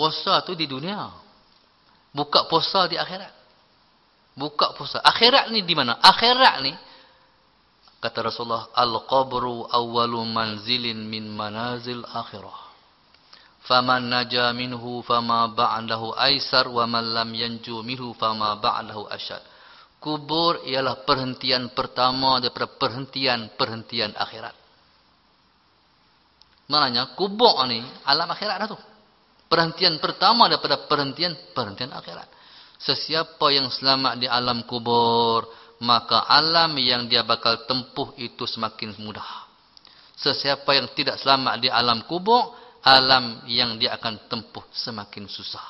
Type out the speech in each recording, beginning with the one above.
puasa tu di dunia. Buka puasa di akhirat. Buka puasa. Akhirat ni di mana? Akhirat ni kata Rasulullah al-qabru awwalu manzilin min manazil akhirah. Faman naja minhu fama ba'dahu aisar wa man lam yanju minhu fama ba'dahu asyad. Kubur ialah perhentian pertama daripada perhentian-perhentian akhirat. Maknanya kubur ni alam akhirat dah tu. Perhentian pertama daripada perhentian-perhentian akhirat. Sesiapa yang selamat di alam kubur, maka alam yang dia bakal tempuh itu semakin mudah. Sesiapa yang tidak selamat di alam kubur, alam yang dia akan tempuh semakin susah.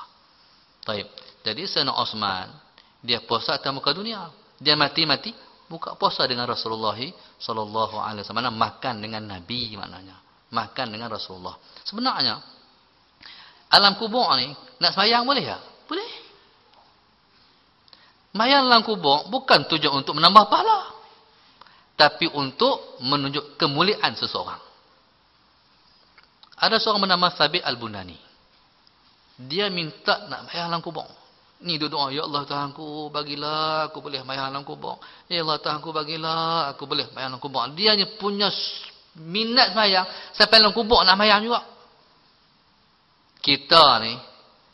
Taib. Jadi Sayyidina Osman, dia puasa atas muka dunia. Dia mati-mati, buka puasa dengan Rasulullah wasallam. Makan dengan Nabi maknanya. Makan dengan Rasulullah. Sebenarnya, alam kubur ni, nak semayang boleh tak? Boleh. Mayang dalam kubur bukan tujuan untuk menambah pahala. Tapi untuk menunjuk kemuliaan seseorang. Ada seorang bernama Sabit Al-Bunani. Dia minta nak mayang dalam kubur. Ni dia doa, Ya Allah Tuhanku, bagilah aku boleh mayang dalam kubur. Ya Allah Tuhanku, bagilah aku boleh mayang dalam kubur. Dia punya minat mayang. Sampai dalam kubur nak mayang juga. Kita ni,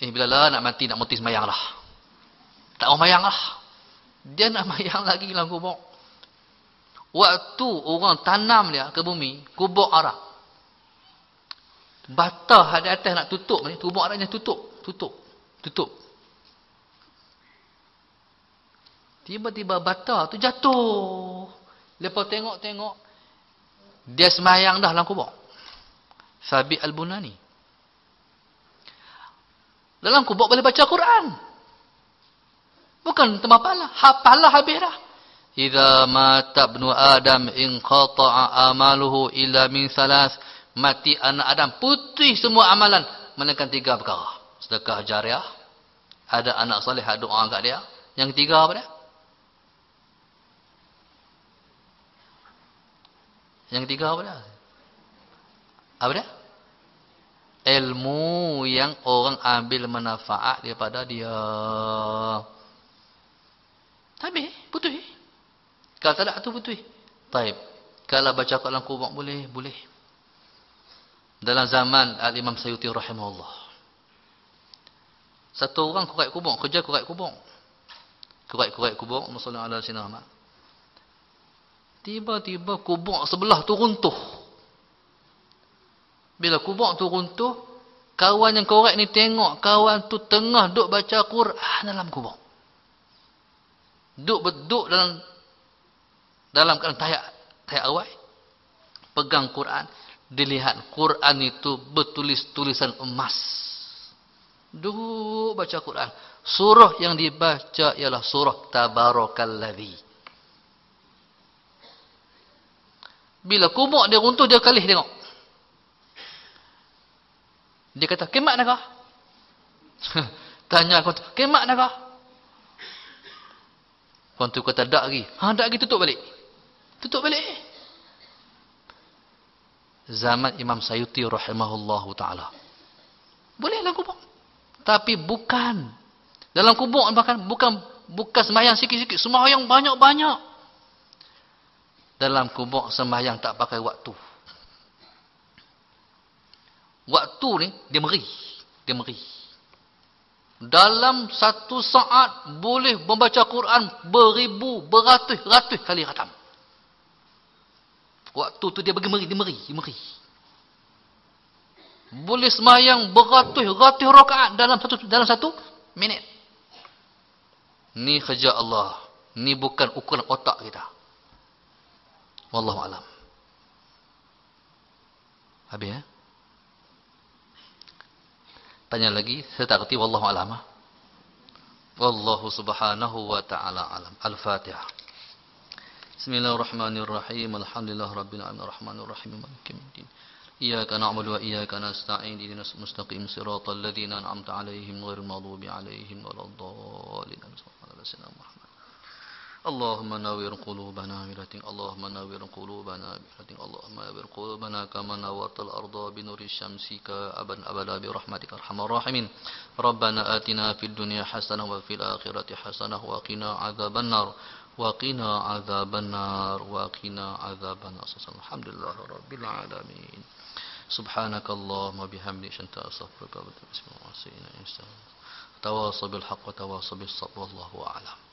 eh bila lah nak mati, nak mati semayang lah. Tak mau mayang lah. Dia nak mayang lagi dalam kubur. Waktu orang tanam dia ke bumi, kubur arah. Batah di atas nak tutup ni, kubur arahnya tutup. Tutup. Tutup. Tiba-tiba batah tu jatuh. Lepas tengok-tengok, dia semayang dah dalam kubur. Sabit Al-Bunani. Dalam kubur boleh baca Quran. Bukan tempat pala. Pala habis dah. Iza mata ibnu Adam in qata'a amaluhu illa min salas. Mati anak Adam. Putih semua amalan. Menekan tiga perkara. Sedekah jariah. Ada anak soleh doa kat dia. Yang ketiga apa dia? Yang ketiga apa dia? Apa dia? Ilmu yang orang ambil manfaat daripada dia. Habis, putih. Kalau tak ada tu putih. Taib. Kalau baca Quran kubur boleh, boleh. Dalam zaman Al-Imam Sayyuti rahimahullah. Satu orang kurat kubur, kerja kurat kubur. Kurat-kurat kubur, Masalah ala sinama. Tiba-tiba kubur sebelah tu runtuh. Bila kubur tu runtuh, kawan yang korek ni tengok kawan tu tengah duk baca Quran dalam kubur. Duduk berduk dalam dalam keadaan tayak tayak awal pegang Quran dilihat Quran itu bertulis tulisan emas. Duduk baca Quran. Surah yang dibaca ialah surah tabarakalladzi. Bila kubur dia runtuh dia kalih tengok dia kata kemak nakah tanya aku kemak nakah Orang tu kata tak lagi. Ha tak lagi tutup balik. Tutup balik. Zaman Imam Sayuti rahimahullahu taala. Boleh dalam kubur. Tapi bukan. Dalam kubur bahkan bukan bukan sembahyang sikit-sikit, sembahyang banyak-banyak. Dalam kubur sembahyang tak pakai waktu. Waktu ni dia meri. Dia meri. Dalam satu saat boleh membaca Quran beribu, beratus-ratus kali khatam. Waktu tu dia bagi meri, dia meri, dia meri. Boleh semayang beratus-ratus rakaat dalam satu dalam satu minit. Ni kerja Allah. Ni bukan ukuran otak kita. Wallahu alam. Habis ya? Tanya lagi, saya tak kerti wallahu alam. Ah. Wallahu subhanahu wa ta'ala alam. Al-Fatihah. Bismillahirrahmanirrahim. Alhamdulillah rabbil alamin arrahmanir rahim maliki yaumiddin. Iyyaka na'budu wa iyyaka nasta'in ihdinas mustaqim siratal ladzina an'amta 'alaihim ghairil maghdubi 'alaihim waladdallin. Muhammad اللهم نور قلوبنا برحمتك اللهم نور قلوبنا برحمتك اللهم نور قلوبنا كما نورت الأرض بنور الشمس كأبا أبدا برحمتك أرحم الراحمين. ربنا آتنا في الدنيا حسنة وفي الآخرة حسنة وقنا عذاب النار وقنا عذاب النار وقنا عذاب النار. الحمد لله رب العالمين. سبحانك اللهم وبحمدك أنت أستغفرك وأتوب إليك. تواصى بالحق وتواصى بالصبر والله أعلم.